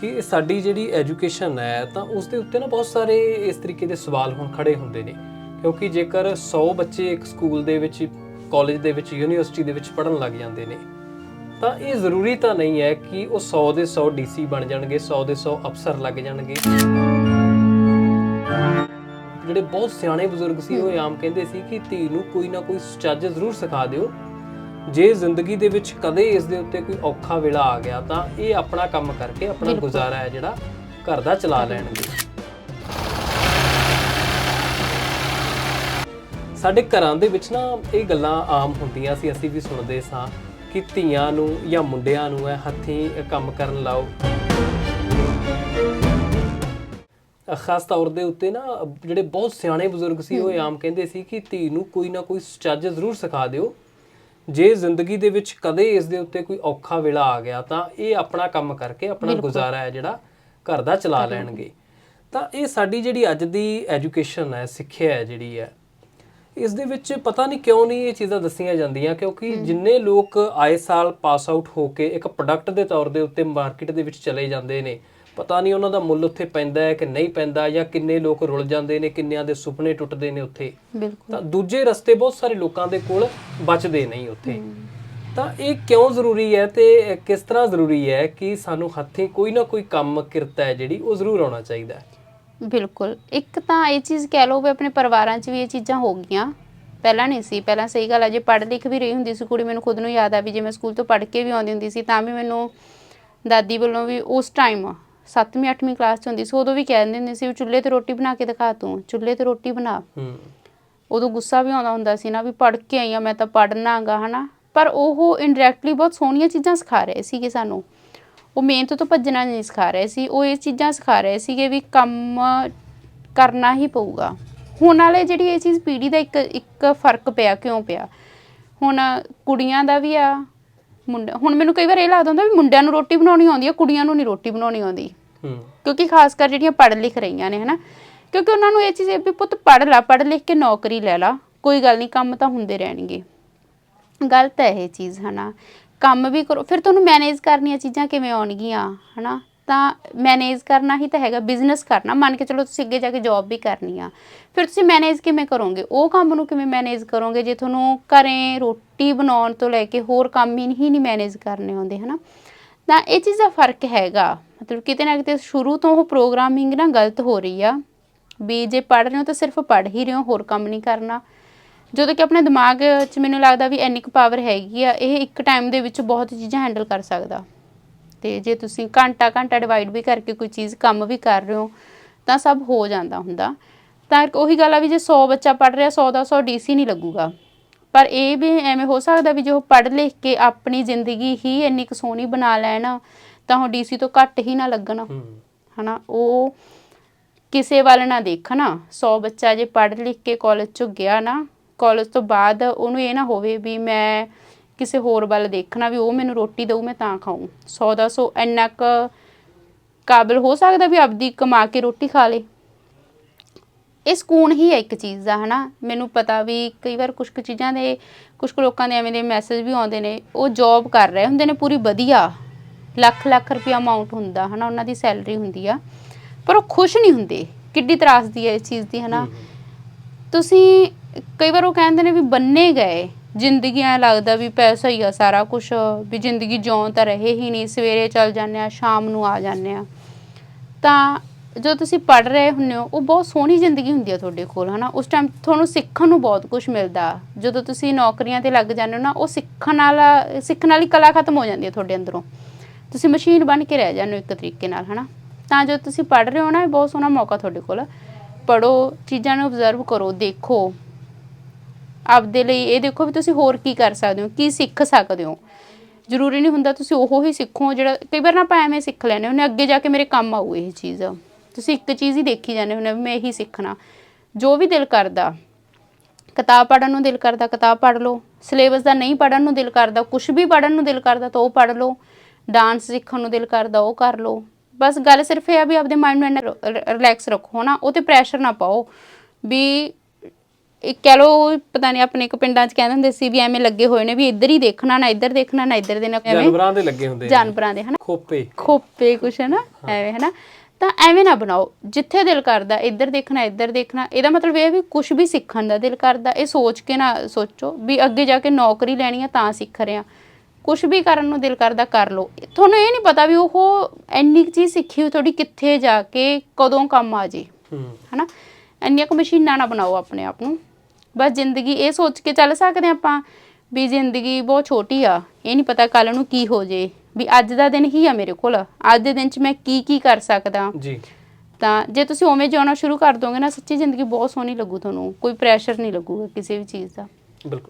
ਕਿ ਸਾਡੀ ਜਿਹੜੀ ਐਜੂਕੇਸ਼ਨ ਹੈ ਤਾਂ ਉਸ ਦੇ ਉੱਤੇ ਨਾ ਬਹੁਤ ਸਾਰੇ ਇਸ ਤਰੀਕੇ ਦੇ ਸਵਾਲ ਹੁਣ ਖੜੇ ਹੁੰਦੇ ਨੇ। ਕਿਉਂਕਿ ਜੇਕਰ 100 ਬੱਚੇ ਇੱਕ ਸਕੂਲ ਦੇ ਵਿੱਚ, ਕਾਲਜ ਦੇ ਵਿੱਚ, ਯੂਨੀਵਰਸਿਟੀ ਦੇ ਵਿੱਚ ਪੜ੍ਹਨ ਲੱਗ ਜਾਂਦੇ ਨੇ, ਤਾਂ ਇਹ ਜ਼ਰੂਰੀ ਤਾਂ ਨਹੀਂ ਹੈ ਕਿ ਉਹ 100 ਦੇ 100 ਡੀਸੀ ਬਣ ਜਾਣਗੇ 100 ਦੇ 100 ਅਫਸਰ ਲੱਗ ਜਾਣਗੇ। ਜਿਹੜੇ ਬਹੁਤ ਸਿਆਣੇ ਬਜ਼ੁਰਗ ਸੀ, ਉਹ ਆਮ ਕਹਿੰਦੇ ਸੀ ਕਿ ਧੀ ਨੂੰ ਕੋਈ ਨਾ ਕੋਈ ਚੱਜ ਜ਼ਰੂਰ ਸਿਖਾ ਦਿਓ। ਜੇ ਜ਼ਿੰਦਗੀ ਦੇ ਵਿੱਚ ਕਦੇ ਇਸ ਦੇ ਉੱਤੇ ਕੋਈ ਔਖਾ ਵੇਲਾ ਆ ਗਿਆ ਤਾਂ ਇਹ ਆਪਣਾ ਕੰਮ ਕਰਕੇ ਆਪਣਾ ਗੁਜ਼ਾਰਾ ਹੈ ਜਿਹੜਾ ਘਰ ਦਾ ਚਲਾ ਲੈਣਗੇ ਸਾਡੇ ਘਰਾਂ ਦੇ ਵਿੱਚ ਨਾ ਇਹ ਗੱਲਾਂ ਆਮ ਹੁੰਦੀਆਂ ਸੀ ਅਸੀਂ ਵੀ ਸੁਣਦੇ ਸਾਂ ਕਿ ਧੀਆਂ ਨੂੰ ਜਾਂ ਮੁੰਡਿਆਂ ਨੂੰ ਹੈ ਹੱਥੀਂ ਕੰਮ ਕਰਨ ਲਾਓ। ਖਾਸ ਤੌਰ ਦੇ ਉੱਤੇ ਨਾ ਜਿਹੜੇ ਬਹੁਤ ਸਿਆਣੇ ਬਜ਼ੁਰਗ ਸੀ ਉਹ ਆਮ ਕਹਿੰਦੇ ਸੀ ਕਿ ਧੀ ਨੂੰ ਕੋਈ ਨਾ ਕੋਈ ਚੱਜ ਜ਼ਰੂਰ ਸਿਖਾ ਦਿਓ। ਜੇ ਜ਼ਿੰਦਗੀ ਦੇ ਵਿੱਚ ਕਦੇ ਇਸ ਦੇ ਉੱਤੇ ਕੋਈ ਔਖਾ ਵੇਲਾ ਆ ਗਿਆ ਤਾਂ ਇਹ ਆਪਣਾ ਕੰਮ ਕਰਕੇ ਆਪਣਾ ਗੁਜ਼ਾਰਾ ਹੈ ਜਿਹੜਾ ਘਰ ਦਾ ਚਲਾ ਲੈਣਗੇ। ਤਾਂ ਇਹ ਸਾਡੀ ਜਿਹੜੀ ਅੱਜ ਦੀ ਐਜੂਕੇਸ਼ਨ ਹੈ ਸਿੱਖਿਆ ਹੈ ਜਿਹੜੀ ਹੈ ਇਸ ਦੇ ਵਿੱਚ ਪਤਾ ਨਹੀਂ ਕਿਉਂ ਨਹੀਂ ਇਹ ਚੀਜ਼ਾਂ ਦੱਸੀਆਂ ਜਾਂਦੀਆਂ ਕਿਉਂਕਿ ਜਿੰਨੇ ਲੋਕ ਆਏ ਸਾਲ ਪਾਸ ਆਊਟ ਹੋ ਕੇ ਇੱਕ ਪ੍ਰੋਡਕਟ ਦੇ ਤੌਰ ਦੇ ਉੱਤੇ ਮਾਰਕੀਟ ਦੇ ਵਿੱਚ ਚਲੇ ਜਾਂਦੇ ਨੇ ਪਤਾ ਨਹੀਂ ਉਹਨਾਂ ਦਾ ਮੁੱਲ ਉੱਥੇ ਪੈਂਦਾ ਹੈ ਕਿ ਨਹੀਂ ਪੈਂਦਾ ਜਾਂ ਕਿੰਨੇ ਲੋਕ ਰੁਲ ਜਾਂਦੇ ਨੇ ਕਿੰਨਿਆਂ ਦੇ ਸੁਪਨੇ ਟੁੱਟਦੇ ਨੇ ਉੱਥੇ। ਬਿਲਕੁਲ। ਤਾਂ ਦੂਜੇ ਰਸਤੇ ਬਹੁਤ ਸਾਰੇ ਲੋਕਾਂ ਦੇ ਕੋਲ ਬਚਦੇ ਨਹੀਂ ਉੱਥੇ। ਤਾਂ ਇਹ ਕਿਉਂ ਜ਼ਰੂਰੀ ਹੈ ਤੇ ਕਿਸ ਤਰ੍ਹਾਂ ਜ਼ਰੂਰੀ ਹੈ ਕਿ ਸਾਨੂੰ ਹੱਥੀਂ ਕੋਈ ਨਾ ਕੋਈ ਕੰਮ ਕਿਰਤ ਹੈ ਜਿਹੜੀ ਉਹ ਜ਼ਰੂਰ ਆਉਣਾ ਚਾਹੀਦਾ ਹੈ। ਬਿਲਕੁਲ। ਇੱਕ ਤਾਂ ਇਹ ਚੀਜ਼ ਕਹਿ ਲਓ ਵੀ ਆਪਣੇ ਪਰਿਵਾਰਾਂ 'ਚ ਵੀ ਇਹ ਚੀਜ਼ਾਂ ਹੋ ਗਈਆਂ। ਪਹਿਲਾਂ ਨਹੀਂ ਸੀ। ਪਹਿਲਾਂ ਸਹੀ ਗੱਲ ਹੈ ਜੇ ਪੜ੍ਹ ਲਿਖ ਵੀ ਰਹੀ ਹੁੰਦੀ ਸੀ ਕੁੜੀ ਮੈਨੂੰ ਖੁਦ ਨੂੰ ਯਾਦ ਆ ਵੀ ਜੇ ਮੈਂ ਸਕੂਲ ਤੋਂ ਪੜ੍ਹ ਕੇ ਵੀ ਆਉਂਦੀ ਹੁੰਦੀ ਸੀ ਤਾਂ ਵੀ ਮੈਨੂੰ ਦਾਦੀ ਵੱਲੋਂ ਵੀ ਉਸ ਟਾਈਮ 7ਵੀਂ 8ਵੀਂ ਕਲਾਸ 'ਚ ਹੁੰਦੀ ਸੀ ਉਦੋਂ ਵੀ ਕਹਿ ਦਿੰਦੇ ਹੁੰਦੇ ਸੀ ਵੀ ਚੁੱਲ੍ਹੇ ਤੇ ਰੋਟੀ ਬਣਾ ਕੇ ਦਿਖਾ ਤੂੰ ਚੁੱਲ੍ਹੇ ਤੇ ਰੋਟੀ ਬਣਾ। ਹੂੰ। ਉਦੋਂ ਗੁੱਸਾ ਵੀ ਆਉਂਦਾ ਹੁੰਦਾ ਸੀ ਨਾ ਵੀ ਪੜ੍ਹ ਕੇ ਆਈ ਆ ਮੈਂ ਤਾਂ ਪੜ੍ਹਨਾਗਾ ਹਨਾ। ਪਰ ਉਹ ਇਨਡਾਇਰੈਕਟਲੀ ਬਹੁਤ ਸੋਹਣੀਆਂ ਚੀਜ਼ਾਂ ਸਿਖਾ ਰਹੇ ਸੀਗੇ ਸਾਨੂੰ। ਉਹ ਮਿਹਨਤ ਤੋਂ ਭੱਜਣਾ ਨਹੀਂ ਸਿਖਾ ਰਹੇ ਸੀ ਉਹ ਇਹ ਚੀਜ਼ਾਂ ਸਿਖਾ ਰਹੇ ਸੀਗੇ ਵੀ ਕੰਮ ਕਰਨਾ ਹੀ ਪਊਗਾ। ਹੁਣ ਵਾਲੇ ਜਿਹੜੀ ਇਹ ਚੀਜ਼ ਪੀੜ੍ਹੀ ਦਾ ਇੱਕ ਇੱਕ ਫ਼ਰਕ ਪਿਆ ਕਿਉਂ ਪਿਆ? ਹੁਣ ਕੁੜੀਆਂ ਦਾ ਵੀ ਆ ਮੁੰਡਾ ਹੁਣ ਮੈਨੂੰ ਕਈ ਵਾਰ ਇਹ ਲੱਗਦਾ ਹੁੰਦਾ ਵੀ ਮੁੰਡਿਆਂ ਨੂੰ ਰੋਟੀ ਬਣਾਉਣੀ ਆਉਂਦੀ ਆ ਕੁੜੀਆਂ ਨੂੰ ਨਹੀਂ ਰੋਟੀ ਬਣਾਉਣੀ ਆਉਂਦੀ। ਕਿਉਂਕਿ ਖਾਸ ਕਰ ਜਿਹੜੀਆਂ ਪੜ੍ਹ ਲਿਖ ਰਹੀਆਂ ਨੇ, ਹਨਾ। ਕਿਉਂਕਿ ਉਹਨਾਂ ਨੂੰ ਇਹ ਚੀਜ਼ ਵੀ ਪੁੱਤ ਪੜ੍ਹ ਲਾ, ਪੜ੍ਹ ਲਿਖ ਕੇ ਨੌਕਰੀ ਲੈ ਲਾ, ਕੋਈ ਗੱਲ ਨਹੀਂ, ਕੰਮ ਤਾਂ ਹੁੰਦੇ ਰਹਿਣਗੇ। ਗਲਤ ਹੈ ਇਹ ਚੀਜ਼, ਹਨਾ। ਕੰਮ ਵੀ ਕਰੋ, ਫਿਰ ਤੁਹਾਨੂੰ ਮੈਨੇਜ ਕਰਨੀਆਂ ਚੀਜ਼ਾਂ ਕਿਵੇਂ ਆਉਣਗੀਆਂ, ਹਨਾ। ਤਾਂ ਮੈਨੇਜ ਕਰਨਾ ਹੀ ਤਾਂ ਹੈਗਾ, ਬਿਜ਼ਨਸ ਕਰਨਾ, ਮੰਨ ਕੇ ਚਲੋ ਤੁਸੀਂ ਅੱਗੇ ਜਾ ਕੇ ਜੌਬ ਵੀ ਕਰਨੀ ਆ। ਫਿਰ ਤੁਸੀਂ ਮੈਨੇਜ ਕਿਵੇਂ ਕਰੋਗੇ? ਉਹ ਕੰਮ ਨੂੰ ਕਿਵੇਂ ਮੈਨੇਜ ਕਰੋਗੇ? ਜੇ ਤੁਹਾਨੂੰ ਘਰੇ ਰੋਟੀ ਬਣਾਉਣ ਤੋਂ ਲੈ ਕੇ ਹੋਰ ਕੰਮ ਹੀ ਨਹੀਂ ਨਹੀਂ ਮੈਨੇਜ ਕਰਨੇ ਆਉਂਦੇ, ਹਨਾ। ਤਾਂ ਇਹ ਚੀਜ਼ ਦਾ ਫ਼ਰਕ ਹੈਗਾ। ਮਤਲਬ ਕਿਤੇ ਨਾ ਕਿਤੇ ਸ਼ੁਰੂ ਤੋਂ ਉਹ ਪ੍ਰੋਗਰਾਮਿੰਗ ਨਾ ਗਲਤ ਹੋ ਰਹੀ ਆ। ਵੀ ਜੇ ਪੜ੍ਹ ਰਹੇ ਹੋ ਤਾਂ ਸਿਰਫ ਪੜ੍ਹ ਹੀ ਰਹੇ ਹੋ, ਹੋਰ ਕੰਮ ਨਹੀਂ ਕਰਨਾ। ਜਦੋਂ ਕਿ ਆਪਣੇ ਦਿਮਾਗ 'ਚ ਮੈਨੂੰ ਲੱਗਦਾ ਵੀ ਇੰਨੀ ਕੁ ਪਾਵਰ ਹੈਗੀ ਆ, ਇਹ ਇੱਕ ਟਾਈਮ ਦੇ ਵਿੱਚ ਬਹੁਤ ਚੀਜ਼ਾਂ ਹੈਂਡਲ ਕਰ ਸਕਦਾ। ਤੇ ਜੇ ਤੁਸੀਂ ਘੰਟਾ ਘੰਟਾ ਡਿਵਾਈਡ ਵੀ ਕਰਕੇ ਕੋਈ ਚੀਜ਼ ਕੰਮ ਵੀ ਕਰ ਰਹੇ ਹੋ, ਤਾਂ ਸਭ ਹੋ ਜਾਂਦਾ ਹੁੰਦਾ। ਤਾਂ ਉਹੀ ਗੱਲ ਆ ਵੀ ਜੇ 100 ਬੱਚਾ ਪੜ੍ਹ ਰਿਹਾ 100 ਦਾ 100 ਡੀਸੀ ਨਹੀਂ ਲੱਗੂਗਾ। ਪਰ ਇਹ ਵੀ ਐਵੇਂ ਹੋ ਸਕਦਾ ਵੀ ਜੇ ਉਹ ਪੜ੍ਹ ਲਿਖ ਕੇ ਆਪਣੀ ਜ਼ਿੰਦਗੀ ਹੀ ਇੰਨੀ ਕੁ ਸੋਹਣੀ ਬਣਾ ਲੈਣ ਤਾਂ ਉਹ ਡੀਸੀ ਤੋਂ ਘੱਟ ਹੀ ਨਾ ਲੱਗਣ। ਹਨਾ ਉਹ ਕਿਸੇ ਵੱਲ ਨਾ ਦੇਖਣ 100 ਬੱਚਾ ਜੇ ਪੜ੍ਹ ਲਿਖ ਕੇ ਕਾਲਜ ਚ ਗਿਆ ਨਾ ਕਾਲਜ ਤੋਂ ਬਾਅਦ ਉਹਨੂੰ ਇਹ ਨਾ ਹੋਵੇ ਵੀ ਮੈਂ ਕਿਸੇ ਹੋਰ ਵੱਲ ਦੇਖਣਾ ਵੀ ਉਹ ਮੈਨੂੰ ਰੋਟੀ ਦਊ ਮੈਂ ਤਾਂ ਖਾਊਂ। 100 ਦਾ 100 ਇੰਨਾ ਕੁ ਕਾਬਿਲ ਹੋ ਸਕਦਾ ਵੀ ਆਪਦੀ ਕਮਾ ਕੇ ਰੋਟੀ ਖਾ ਲੇ। ਇਹ ਸਕੂਨ ਹੀ ਹੈ ਇੱਕ ਚੀਜ਼ ਦਾ ਹਨਾ। ਮੈਨੂੰ ਪਤਾ ਵੀ ਕਈ ਵਾਰ ਕੁਝ ਕੁ ਚੀਜ਼ਾਂ ਦੇ ਕੁਝ ਕੁ ਲੋਕਾਂ ਦੇ ਐਵੇਂ ਦੇ ਮੈਸੇਜ ਵੀ ਆਉਂਦੇ ਨੇ। ਉਹ ਜੌਬ ਕਰ ਰਹੇ ਹੁੰਦੇ ਨੇ ਪੂਰੀ ਵਧੀਆ। ਲੱਖ ਲੱਖ ਰੁਪਇਆ ਅਮਾਉਂਟ ਹੁੰਦਾ ਹਨਾ ਉਹਨਾਂ ਦੀ ਸੈਲਰੀ ਹੁੰਦੀ ਆ। ਪਰ ਉਹ ਖੁਸ਼ ਨਹੀਂ ਹੁੰਦੇ ਕਿੱਡੀ ਤਰਾਸਦੀ ਹੈ ਇਸ ਚੀਜ਼ ਦੀ ਹਨਾ। ਤੁਸੀਂ ਕਈ ਵਾਰ ਉਹ ਕਹਿੰਦੇ ਨੇ ਵੀ ਬੰਨੇ ਗਏ ਜ਼ਿੰਦਗੀ ਐ ਲੱਗਦਾ ਵੀ ਪੈਸਾ ਹੀ ਆ ਸਾਰਾ ਕੁਝ ਵੀ ਜ਼ਿੰਦਗੀ ਜਿਉਂ ਤਾਂ ਰਹੇ ਹੀ ਨਹੀਂ ਸਵੇਰੇ ਚੱਲ ਜਾਂਦੇ ਆ ਸ਼ਾਮ ਨੂੰ ਆ ਜਾਂਦੇ ਆ। ਤਾਂ ਜੋ ਤੁਸੀਂ ਪੜ ਰਹੇ ਹੁੰਦੇ ਹੋ ਉਹ ਬਹੁਤ ਸੋਹਣੀ ਜ਼ਿੰਦਗੀ ਹੁੰਦੀ ਆ ਤੁਹਾਡੇ ਕੋਲ ਹਨਾ। ਉਸ ਟਾਈਮ ਤੁਹਾਨੂੰ ਸਿੱਖਣ ਨੂੰ ਬਹੁਤ ਕੁਝ ਮਿਲਦਾ। ਜਦੋਂ ਤੁਸੀਂ ਨੌਕਰੀਆਂ ਤੇ ਲੱਗ ਜਾਂਦੇ ਹੋ ਨਾ ਉਹ ਸਿੱਖਣ ਵਾਲਾ ਸਿੱਖਣ ਵਾਲੀ ਕਲਾ ਖਤਮ ਹੋ ਜਾਂਦੀ ਹੈ ਤੁਹਾਡੇ ਅੰਦਰੋਂ। ਤੁਸੀਂ ਮਸ਼ੀਨ ਬਣ ਕੇ ਰਹਿ ਜਾਂਦੇ ਹੋ ਇੱਕ ਤਰੀਕੇ ਨਾਲ, ਹਨਾ? ਤਾਂ ਜੋ ਤੁਸੀਂ ਪੜ ਰਹੇ ਹੋ ਨਾ, ਇਹ ਬਹੁਤ ਸੋਹਣਾ ਮੌਕਾ ਤੁਹਾਡੇ ਕੋਲ। ਪੜੋ ਚੀਜ਼ਾਂ ਨੂੰ ਆਬਜ਼ਰਵ ਕਰੋ, ਦੇਖੋ। ਆਪਦੇ ਲਈ ਇਹ ਦੇਖੋ ਵੀ ਤੁਸੀਂ ਹੋਰ ਕੀ ਕਰ ਸਕਦੇ ਹੋ, ਕੀ ਸਿੱਖ ਸਕਦੇ ਹੋ। ਜ਼ਰੂਰੀ ਨਹੀਂ ਹੁੰਦਾ ਤੁਸੀਂ ਉਹ ਹੀ ਸਿੱਖੋ ਜਿਹੜਾ, ਕਈ ਵਾਰ ਨਾ ਆਪਾਂ ਐਵੇਂ ਸਿੱਖ ਲੈਨੇ ਹੁੰਦੇ ਅੱਗੇ ਜਾ ਕੇ ਮੇਰੇ ਕੰਮ ਆਊ ਇਹ ਚੀਜ਼। ਤੁਸੀਂ ਇੱਕ ਚੀਜ਼ ਹੀ ਦੇਖੀ ਜਾਂਦੇ ਹੁੰਦੇ ਵੀ ਮੈਂ ਇਹੀ ਸਿੱਖਣਾ। ਜੋ ਵੀ ਦਿਲ ਕਰਦਾ, ਕਿਤਾਬ ਪੜ੍ਹਨ ਨੂੰ ਦਿਲ ਕਰਦਾ, ਕਿਤਾਬ ਪੜ੍ਹ ਲਓ। ਸਿਲੇਬਸ ਦਾ ਨਹੀਂ ਪੜ੍ਹਨ ਨੂੰ ਦਿਲ ਕਰਦਾ ਕੁਝ ਵੀ ਪੜ੍ਹਨ ਨੂੰ ਦਿਲ ਕਰਦਾ ਤਾਂ ਉਹ ਪੜ੍ਹ ਲਓ। ਡਾਂਸ ਸਿੱਖਣ ਨੂੰ ਦਿਲ ਕਰਦਾ ਉਹ ਕਰ ਲਓ। ਬਸ ਗੱਲ ਸਿਰਫ ਇਹ ਆ ਵੀ ਆਪਦੇ ਮਾਈਂਡ ਨੂੰ ਰਿਲੈਕਸ ਰੱਖੋ ਨਾ ਉਹ ਤੇ ਪ੍ਰੈਸ਼ਰ ਨਾ ਪਾਓ। ਵੀ ਇਹ ਕਹਿ ਲਓ ਪਤਾ ਨਹੀਂ ਆਪਣੇ ਇੱਕ ਪਿੰਡਾਂ 'ਚ ਕਹਿੰਦੇ ਹੁੰਦੇ ਸੀ ਵੀ ਐਵੇਂ ਲੱਗੇ ਹੋਏ ਨੇ ਵੀ ਇੱਧਰ ਹੀ ਦੇਖਣਾ ਨਾ ਇੱਧਰ ਦੇਖਣਾ ਨਾ ਇੱਧਰ ਦੇ ਨਾ ਐਵੇਂ ਜਾਨਵਰਾਂ ਦੇ ਲੱਗੇ ਹੁੰਦੇ ਜਾਨਵਰਾਂ ਦੇ ਹਨਾ। ਖੋਪੇ। ਖੋਪੇ ਕੁਛ ਹੈ। ਨਾ ਐਵੇਂ ਹੈ ਨਾ ਤਾਂ ਐਵੇਂ ਨਾ ਬਣਾਓ। ਜਿੱਥੇ ਦਿਲ ਕਰਦਾ ਇੱਧਰ ਦੇਖਣਾ ਇੱਧਰ ਦੇਖਣਾ ਇਹਦਾ ਮਤਲਬ ਇਹ ਹੈ ਵੀ ਕੁਝ ਵੀ ਸਿੱਖਣ ਦਾ ਦਿਲ ਕਰਦਾ। ਇਹ ਸੋਚ ਕੇ ਨਾ ਸੋਚੋ ਵੀ ਅੱਗੇ ਜਾ ਕੇ ਨੌਕਰੀ ਲੈਣੀ ਆ ਤਾਂ ਸਿੱਖ ਰਹੇ ਆ। ਕੁਝ ਵੀ ਕਰਨ ਨੂੰ ਦਿਲ ਕਰਦਾ ਕਰ ਲਓ। ਤੁਹਾਨੂੰ ਇਹ ਨਹੀਂ ਪਤਾ ਵੀ ਉਹ ਇੰਨੀ ਕੁ ਚੀਜ਼ ਸਿੱਖੀ ਹੋਈ ਤੁਹਾਡੀ ਕਿੱਥੇ ਜਾ ਕੇ ਕਦੋਂ ਕੰਮ ਆ ਜੇ। ਹਨਾ? ਇੰਨੀਆਂ ਕੁ ਮਸ਼ੀਨਾਂ ਨਾ ਬਣਾਓ ਆਪਣੇ ਆਪ ਨੂੰ। ਬਸ ਜ਼ਿੰਦਗੀ ਇਹ ਸੋਚ ਕੇ ਚੱਲ ਸਕਦੇ ਆਪਾਂ ਵੀ ਜ਼ਿੰਦਗੀ ਬਹੁਤ ਛੋਟੀ ਆ। ਇਹ ਨਹੀਂ ਪਤਾ ਕੱਲ ਨੂੰ ਕੀ ਹੋ ਜੇ। ਵੀ ਅੱਜ ਦਾ ਦਿਨ ਹੀ ਆ ਮੇਰੇ ਕੋਲ। ਅੱਜ ਦੇ ਦਿਨ 'ਚ ਮੈਂ ਕੀ ਕੀ ਕਰ ਸਕਦਾ। ਜੀ। ਤਾਂ ਜੇ ਤੁਸੀਂ ਉਵੇਂ ਜਿਉਣਾ ਸ਼ੁਰੂ ਕਰ ਦੋਗੇ ਨਾ ਸੱਚੀ ਜ਼ਿੰਦਗੀ ਬਹੁਤ ਸੋਹਣੀ ਲੱਗੂ ਤੁਹਾਨੂੰ। ਕੋਈ ਪ੍ਰੈਸ਼ਰ ਨਹੀਂ ਲੱਗੂਗਾ ਕਿਸੇ ਵੀ ਚੀਜ਼ ਦਾ। ਬਿਲਕੁਲ।